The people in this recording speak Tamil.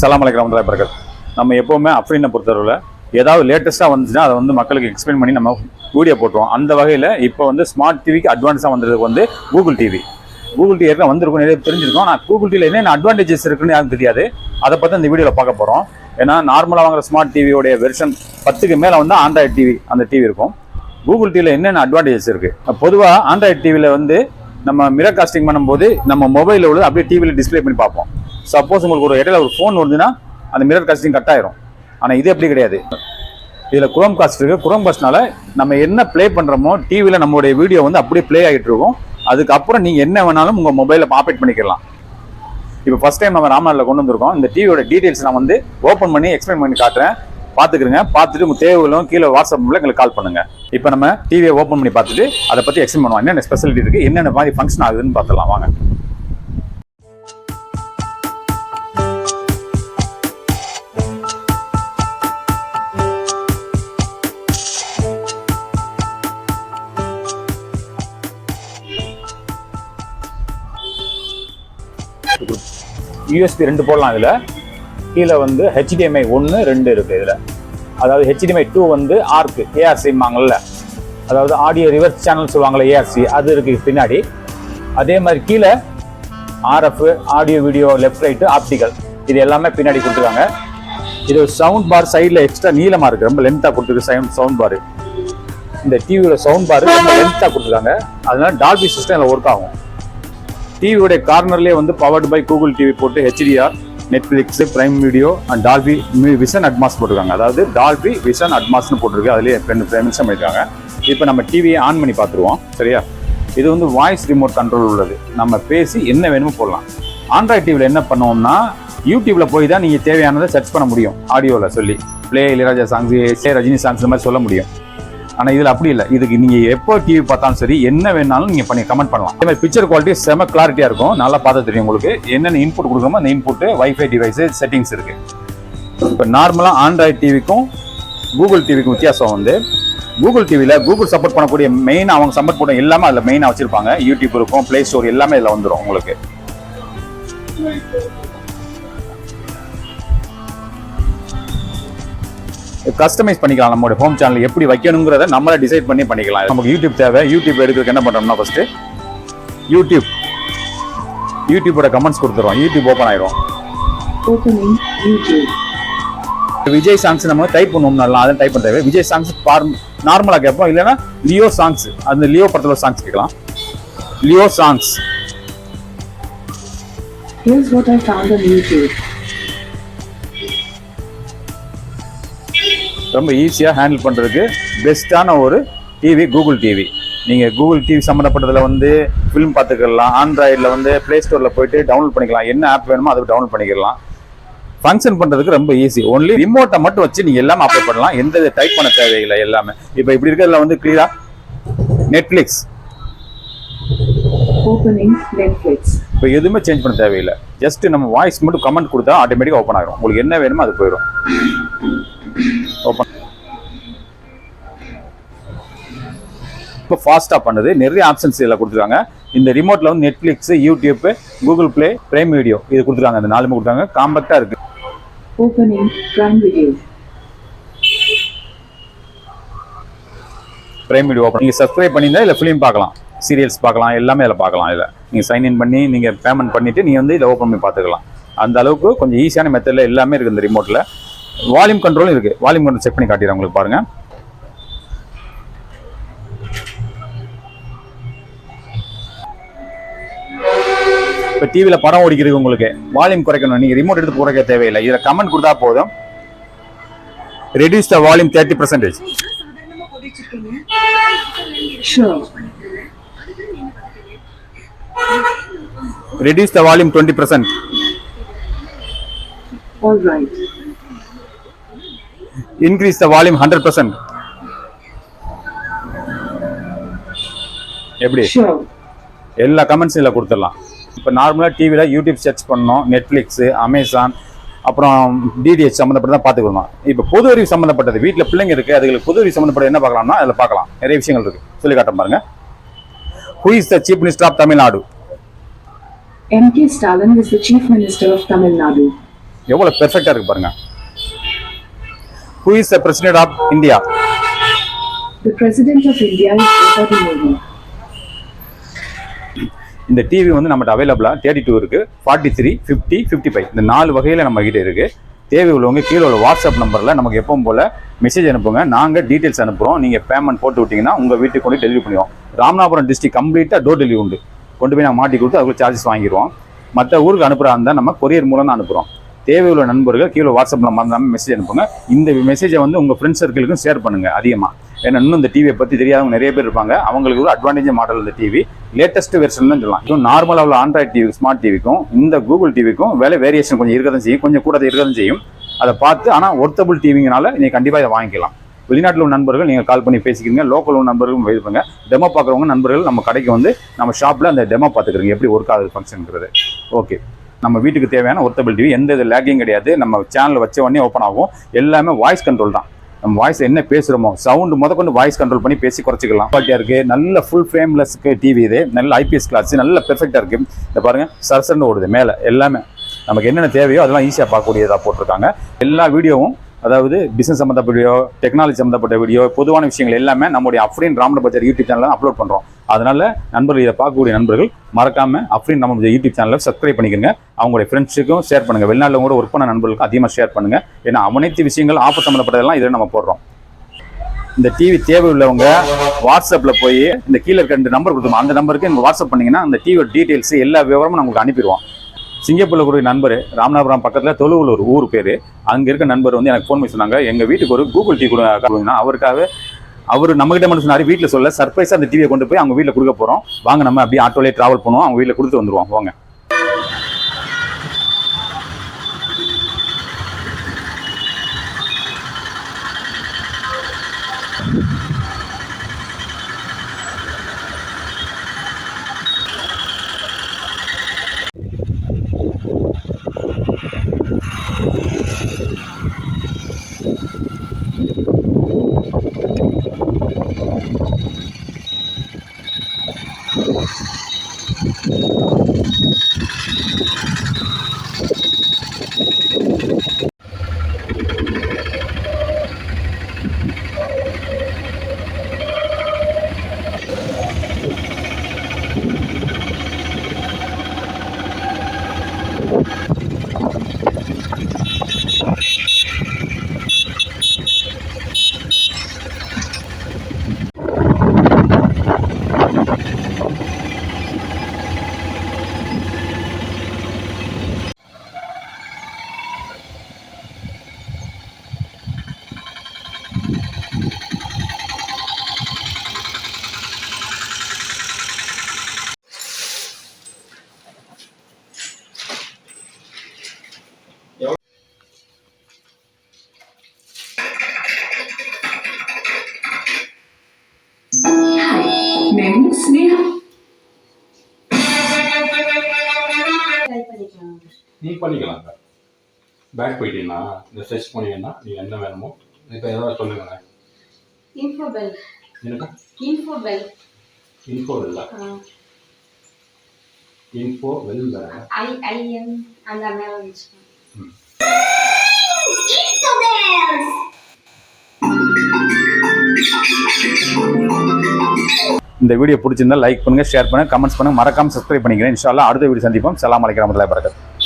சலாம் கிராமத்தில் வரகாத் நம்ம எப்போவுமே அஃப்ரீனை பொறுத்தளவில் ஏதாவது லேட்டஸ்ட்டாக வந்துச்சுன்னா அதை வந்து மக்களுக்கு எக்ஸ்பிளைன் பண்ணி நம்ம வீடியோ போட்டுருவோம். அந்த வகையில் இப்போ வந்து ஸ்மார்ட் டிவிக்கு அட்வான்ஸாக வந்ததுக்கு வந்து கூகுள் டிவி கூகுள் டிவி ஏற்கனவே வந்திருக்கும் நிறைய தெரிஞ்சிருக்கும். ஆனால் கூகுள் டிவியில் என்னென்ன அட்வான்டேஜஸ் இருக்குன்னு யாரும் தெரியாது. அதை பற்றி இந்த வீடியோவில் பார்க்க போகிறோம் ஏன்னா நார்மலாக வாங்குற ஸ்மார்ட் டிவியோடைய வெர்ஷன் பத்துக்கு மேலே வந்து ஆண்ட்ராய்டு டிவி அந்த டிவி இருக்கும். கூகுள் டிவியில் என்னென்ன அட்வான்டேஜஸ் இருக்குது பொதுவாக ஆண்ட்ராய்டு டிவியில் வந்து நம்ம மிரர் காஸ்டிங் பண்ணும்போது நம்ம மொபைலில் உள்ளது அப்படியே டிவியில் டிஸ்ப்ளே பண்ணி பார்ப்போம். சப்போஸ் உங்களுக்கு ஒரு இடையில ஒரு ஃபோன் வந்துன்னா அந்த மிரர் காஸ்டிங் கட் ஆயிரும். ஆனால் இது அப்படி கிடையாது. இதில் குரோம் காஸ்ட் இருக்குது குரோம் காஸ்ட்னால நம்ம என்ன ப்ளே பண்ணுறோமோ டிவியில் நம்மளுடைய வீடியோ வந்து அப்படியே ப்ளே ஆகிட்டு இருக்கும். அதுக்கப்புறம் நீங்கள் என்ன வேணாலும் உங்கள் மொபைலில் ஆப்ரேட் பண்ணிக்கலாம். இப்போ ஃபர்ஸ்ட் டைம் நம்ம ராமநாட்டில் கொண்டு வந்திருக்கோம். இந்த டிவியோட டீட்டெயில்ஸ் நான் வந்து ஓப்பன் பண்ணி எக்ஸ்பிளைன் பண்ணி காட்டுறேன். பார்த்துக்கிறங்க பார்த்துட்டு உங்கள் தேவைகளும் கீழே வாட்ஸ்அப் மூலம் எங்களுக்கு கால் பண்ணுங்கள் இப்போ நம்ம டிவியை ஓப்பன் பண்ணி பார்த்துட்டு அதை பற்றி எக்ஸ்பிளைன் பண்ணுவோம். என்னென்ன ஸ்பெஷாலிட்டி இருக்குது என்னென்ன மாதிரி ஃபங்க்ஷன் ஆகுதுன்னு பார்த்துலாம் வாங்க. யூஎஸ்பி ரெண்டு போடலாம் இதில். கீழே வந்து ஹெச்டிஎம்ஐ ஒன்று ரெண்டு இருக்குது இதில். அதாவது ஹெச்டிஎம்ஐ டூ வந்து ஆர்க்கு ஏஆர்சிம்பாங்கள்ல அதாவது ஆடியோ ரிவர்ஸ் சேனல் சொல்லுவாங்கள்ல ஏஆர்சி அது இருக்குது பின்னாடி. அதே மாதிரி கீழே RF audio video left right optical இது எல்லாமே பின்னாடி கொடுத்துருக்காங்க. இது சவுண்ட் பார் சைடில் எக்ஸ்ட்ரா நீளமாக இருக்குது ரொம்ப லென்த்தாக கொடுத்துருக்கு சவுண்ட் சவுண்ட் பார் இந்த டிவியோட சவுண்ட் பார் ரொம்ப லென்த்தாக கொடுத்துருக்காங்க. அதனால டால்பி சிஸ்டம் இதில் ஒர்க் ஆகும். டிவியோட கார்னர்லேயே வந்து பவர்டு பை கூகுள் டிவி போட்டு HDR Netflix Prime Video and Dolby Vision Atmos போட்டிருக்காங்க. அதாவது டால்பி விஷன் அட்மாஸ்னு போட்டிருக்கு. அதுலேயே ரெண்டு நிமிஷம் பண்ணியிருக்காங்க. இப்போ நம்ம டிவியை ஆன் பண்ணி பார்த்துருவோம். சரியா? இது வந்து வாய்ஸ் ரிமோட் கண்ட்ரோல் உள்ளது. நம்ம பேசி என்ன வேணுமோ போடலாம். ஆண்ட்ராய்ட் டிவியில் என்ன பண்ணுவோம்னா யூடியூப்பில் போய் தான் நீங்கள் தேவையானதை சர்ச் பண்ண முடியும். ஆடியோவில் சொல்லி. Play Ilaiyaraaja songs say Rajini songs இந்த மாதிரி சொல்ல முடியும். ஆனால் இதில் அப்படி இல்லை. இதுக்கு நீங்கள் எப்போ டிவி பார்த்தாலும் சரி என்ன வேணாலும் நீங்கள் பண்ணி கமெண்ட் பண்ணலாம். அதே மாதிரி பிக்சர் குவாலிட்டி செம கிளாரிட்டியாக இருக்கும். நல்லா பார்த்து தெரியும் உங்களுக்கு. என்னென்ன இன்புட் கொடுக்குறோமோ அந்த இன்புட்டு வைஃபை டிவைஸு செட்டிங்ஸ் இருக்குது இப்போ நார்மலாக ஆண்ட்ராய்ட் டிவிக்கும் கூகுள் டிவிக்கும் வித்தியாசம் வந்து கூகுள் டிவியில் கூகுள் சப்போர்ட் பண்ணக்கூடிய மெயின் அவங்க சப்போர்ட் பண்ண எல்லாமே அதில் மெயினாக வச்சுருப்பாங்க. யூடியூப் இருக்கும் ப்ளே ஸ்டோர் எல்லாமே இதில் வந்துடும் உங்களுக்கு. கஸ்டமைஸ் பண்ணிக்கலாம் நம்மளோட ஹோம் சேனல் எப்படி வைக்கணுங்கிறத நம்மளே டிசைட் பண்ணி பண்ணிக்கலாம். நமக்கு யூடியூப் தேவை. யூடியூப் எடுக்கிறதுக்கு என்ன பண்ணுறோம்னா ஃபர்ஸ்ட் யூடியூப் யூடியூபோட கமெண்ட்ஸ் கொடுத்துருவோம் யூடியூப் ஓப்பன் ஆயிரும். விஜய் சாங்ஸ் நம்ம டைப் பண்ணுவோம். நல்லா அதை டைப் பண்ண தேவை விஜய் சாங்ஸ் பார் நார்மலாக கேட்போம். இல்லைன்னா லியோ சாங்ஸ் அந்த லியோ படத்தில் சாங்ஸ் கேட்கலாம். Leo songs Here's what I found on YouTube. ரொம்ப ஈஸியாக ஹேண்டில் பண்ணுறதுக்கு பெஸ்ட்டான ஒரு டிவி கூகுள் டிவி நீங்கள் கூகுள் டிவி சம்மந்தப்பட்டதில் வந்து ஃபிலிம் பார்த்துக்கலாம் ஆண்ட்ராய்டில் வந்து ப்ளே ஸ்டோரில் போயிட்டு டவுன்லோட் பண்ணிக்கலாம். என்ன ஆப் வேணுமோ அதை டவுன்லோட் பண்ணிக்கலாம். ஃபங்க்ஷன் பண்ணுறதுக்கு ரொம்ப ஈஸி ஒன்லி ரிமோட்டை மட்டும் வச்சு நீங்கள் எல்லாமே அப்ளை பண்ணலாம். எந்த டைப் பண்ண தேவையில்லை எல்லாமே. இப்போ இப்படி இருக்கிறதுல வந்து கிளியராக நெட்ஃப்ளிக்ஸ். இப்போ எதுவுமே சேஞ்ச் பண்ண தேவையில்லை. ஜஸ்ட் நம்ம வாய்ஸ் மட்டும் கமெண்ட் கொடுத்தா ஆட்டோமேட்டிக்காக ஓப்பன் ஆகிரும் உங்களுக்கு என்ன வேணுமோ அது போயிடும் இப்போ ஃபாஸ்ட்டாக பண்ணுது. நிறைய ஆப்ஷன்ஸ் இதில் கொடுத்துருக்காங்க. இந்த ரிமோட்டில் வந்து Netflix YouTube Google play prime video இது கொடுத்துருக்காங்க. இந்த நாலுமே கொடுத்தாங்க காம்பேக்டாக இருக்குது Opening Prime Video. Prime video open நீங்கள் சப்ஸ்கிரைப் பண்ணியிருந்தா இல்லை ஃபிலிம் பார்க்கலாம். சீரியல்ஸ் பார்க்கலாம். எல்லாமே இதில் பார்க்கலாம் இதில். நீங்கள் சைன் இன் பண்ணி நீங்கள் பேமெண்ட் பண்ணிவிட்டு நீங்கள் வந்து இதை ஓப்பன் பண்ணி பார்த்துக்கலாம். அந்த அளவுக்கு கொஞ்சம் ஈஸியான மெத்தடில் எல்லாமே இருக்குது இந்த ரிமோட்டில் வால்யூம் கண்ட்ரோலும் இருக்குது வால்யூம் கண்ட்ரோல் செக் பண்ணி காட்டிடுறேன் உங்களுக்கு பாருங்கள் இப்போ டிவியில் படம் ஓடிக்கிறது உங்களுக்கு. வால்யூம் குறைக்கணும். நீங்கள் ரிமோட் எடுத்து குறைக்க தேவையில்லை. இதில் கமெண்ட் கொடுத்தா போதும். Reduce the volume thirty percentage reduce the volume 20% All right. increase the volume 100% எப்படி. எல்லா கமெண்ட்ஸ் இதில் கொடுத்துடலாம். இப்போ நார்மலாக டிவியில் யூடியூப் சர்ச் பண்ணோம் நெட்ஃப்ளிக்ஸு அமேசான் அப்புறம் டிடிஹெச் சம்மந்தப்பட்டு தான் பார்த்துக்கணும் இப்போ பொது அறிவு சம்மந்தப்பட்டது வீட்டில் பிள்ளைங்க இருக்குது அதுகளுக்கு பொது அறிவு சம்மந்தப்பட்ட என்ன பார்க்கலாம்னா அதில் பார்க்கலாம் நிறைய விஷயங்கள் இருக்குது சொல்லி காட்ட பாருங்க who is the chief minister of Tamil Nadu M.K. Stalin is the Chief Minister of Tamil Nadu. எவ்வளோ பெர்ஃபெக்டாக இருக்கு பாருங்க who is the president of India The President of India is Draupadi Murmu. இந்த டிவி வந்து நம்மகிட்ட அவைலபிளாக தேர்ட்டி டூ இருக்குது forty three fifty fifty five இந்த நாலு வகையில் நம்ம இருக்குது தேவை உள்ளவங்க கீழே உள்ள வாட்ஸ்அப் நம்பரில் நமக்கு எப்பவும் போல் மெசேஜ் அனுப்புங்க. நாங்கள் டீட்டெயில்ஸ் அனுப்புகிறோம் நீங்கள் பேமெண்ட் போட்டு விட்டிங்கன்னா உங்கள் வீட்டுக்கு கொண்டு டெலிவரி பண்ணுவோம் ராமநாதபுரம் டிஸ்ட்ரிக் கம்ப்ளீட்டாக டோர் டெலிவரி உண்டு. கொண்டு போய் நான் மாட்டி கொடுத்து அதுக்கு சார்ஜஸ் வாங்கிடுவோம். மற்ற ஊருக்கு அனுப்புகிறா இருந்தால் நம்ம கொரியர் மூலம் தான் அனுப்புகிறோம் தேவையுள்ள நண்பர்கள் கீழே வாட்ஸ்அப்பில் மறந்தாமல் மெசேஜ் அனுப்புங்க. இந்த மெசேஜை வந்து உங்கள் ஃப்ரெண்ட்ஸ் சர்க்கிளுக்கும் ஷேர் பண்ணுங்கள் அதிகமாக ஏன்னா இன்னும் இந்த டிவியை பற்றி தெரியாதவங்க நிறைய பேர் இருப்பாங்க. அவங்களுக்கு ஒரு அட்வான்டேஜ் மாடல் இந்த டிவி லேட்டஸ்ட் வெர்ஷன் தான் சொல்லலாம். இதுவும் நார்மலாக உள்ள ஆண்ட்ராய்ட் டிவி ஸ்மார்ட் டிவிக்கும் இந்த கூகுள் டிவிக்கும் விலை வேரியேஷன் கொஞ்சம் இருக்க தான் செய்யும். கொஞ்சம் கூட இருக்க தான் செய்யும். அதை பார்த்து ஆனால் ஒர்த்தபிள் டிவிங்கனால நீங்கள் கண்டிப்பாக இதை வாங்கிக்கலாம். வெளிநாட்டில் உள்ள நண்பர்கள் நீங்கள் கால் பண்ணி பேசிக்கிறீங்க லோக்கல் உள்ள நண்பர்களும் வெயிட் பண்ணுங்க. டெமோ பார்க்குறவங்க நண்பர்கள் நம்ம கடைக்கு வந்து நம்ம ஷாப்பில் அந்த டெமோ பார்த்துக்கிறீங்க. எப்படி ஒர்க் ஆகுது ஃபங்க்ஷனுங்கிறது ஓகே நம்ம வீட்டுக்கு தேவையான ஒர்த்தபிள் டிவி எந்த இது லேக்கிங் கிடையாது. நம்ம சேனல் வச்ச உடனே ஓப்பன் ஆகும். எல்லாமே வாய்ஸ் கண்ட்ரோல் தான். நம்ம வாய்ஸ் என்ன பேசுகிறோமோ சவுண்டு முத கொண்டு வாய்ஸ் கண்ட்ரோல் பண்ணி பேசி குறைச்சிக்கலாம். குவாலிட்டியாக இருக்குது நல்ல ஃபுல் ஃப்ரேம்லெஸ்க்கு டிவி இது. நல்ல ஐபிஎஸ் கிளாஸ் நல்ல பெர்ஃபெக்டாக இருக்குது இந்த பாருங்கள் சரசன்னு ஓடுது மேலே. எல்லாமே. நமக்கு என்னென்ன தேவையோ அதெல்லாம் ஈஸியாக பார்க்கக்கூடியதாக போட்டிருக்காங்க. எல்லா வீடியோவும் அதாவது பிசினஸ் சம்மந்தப்பட்ட வீடியோ டெக்னாலஜி சம்மந்தப்பட்ட வீடியோ பொதுவான விஷயங்கள் எல்லாமே நம்முடைய அஃப்ரீன் ராமன பஜார் யூடியூப் சேனலில் அப்லோட் பண்ணுறோம் அதனால் நண்பர்கள் இதை பார்க்கக்கூடிய நண்பர்கள் மறக்காமல் அஃப்ரீன் நம்ம யூடியூப் சேனலில் சப்ஸ்கிரைப் பண்ணிக்கோங்க. அவங்களுடைய ஃப்ரெண்ட்ஸுக்கும் ஷேர் பண்ணுங்கள் வெளிநாட்டில் கூட ஒர்க் பண்ண நண்பர்களுக்கும் அதிகமாக ஷேர் பண்ணுங்கள் ஏன்னா அனைத்து விஷயங்கள் ஆஃபர் சம்மந்தப்பட்டதெல்லாம் இதில் நம்ம போடுறோம். இந்த டிவி தேவை உள்ளவங்க வாட்ஸ்அப்பில் போய் இந்த கீழே இருக்க ரெண்டு நம்பர் கொடுத்துருவோம் அந்த நம்பருக்கு நீங்கள் வாட்ஸ்அப் பண்ணிங்கன்னா அந்த டிவியோட டீட்டெயில்ஸ் எல்லா விவரமும் நான் உங்களுக்கு அனுப்பிடுவோம். சிங்கப்பூரில் கூடிய நண்பர் ராமநாதபுரம் பக்கத்தில் தொழுவில் ஒரு ஊர் பேர். அங்கே இருக்க நண்பர் வந்து எனக்கு ஃபோன் பண்ணி சொன்னாங்க. எங்கள் வீட்டுக்கு ஒரு கூகுள் டிவி கொடுங்க. அவருக்காக அவர் நம்மகிட்ட மட்டும் சொன்னார் வீட்டில் சொல்ல சர்ப்ரைஸாக அந்த டிவியை கொண்டு போய் அவங்க வீட்டில் கொடுக்க போகிறோம் வாங்க நம்ம அப்படியே ஆட்டோலேயே ட்ராவல் பண்ணுவோம். அவங்க வீட்டில் கொடுத்து வந்துருவோம். வாங்க. Thank you. பண்ணிக்கலாம் பேக் போயிட்டீங்கன்னா இந்த சர்ச் பண்ணீங்கன்னா நீங்கள் என்ன வேணுமோ இப்போ ஏதாவது சொல்லுங்களேன். இன்ஃபோ பெல் எனக்கு info bell info well I IN அந்த மேலே. இந்த வீடியோ பிடிச்சிருந்தா லைக் பண்ணுங்க ஷேர் பண்ணுங்க கமெண்ட்ஸ் பண்ணுங்க. மறக்காம சப்ஸ்கிரைப் பண்ணிக்கிறேன். இன்ஷால்லா அடுத்த வீடியோ சந்திப்போம். சலாம் வரமத்துல்லாஹி வரகாத்துஹு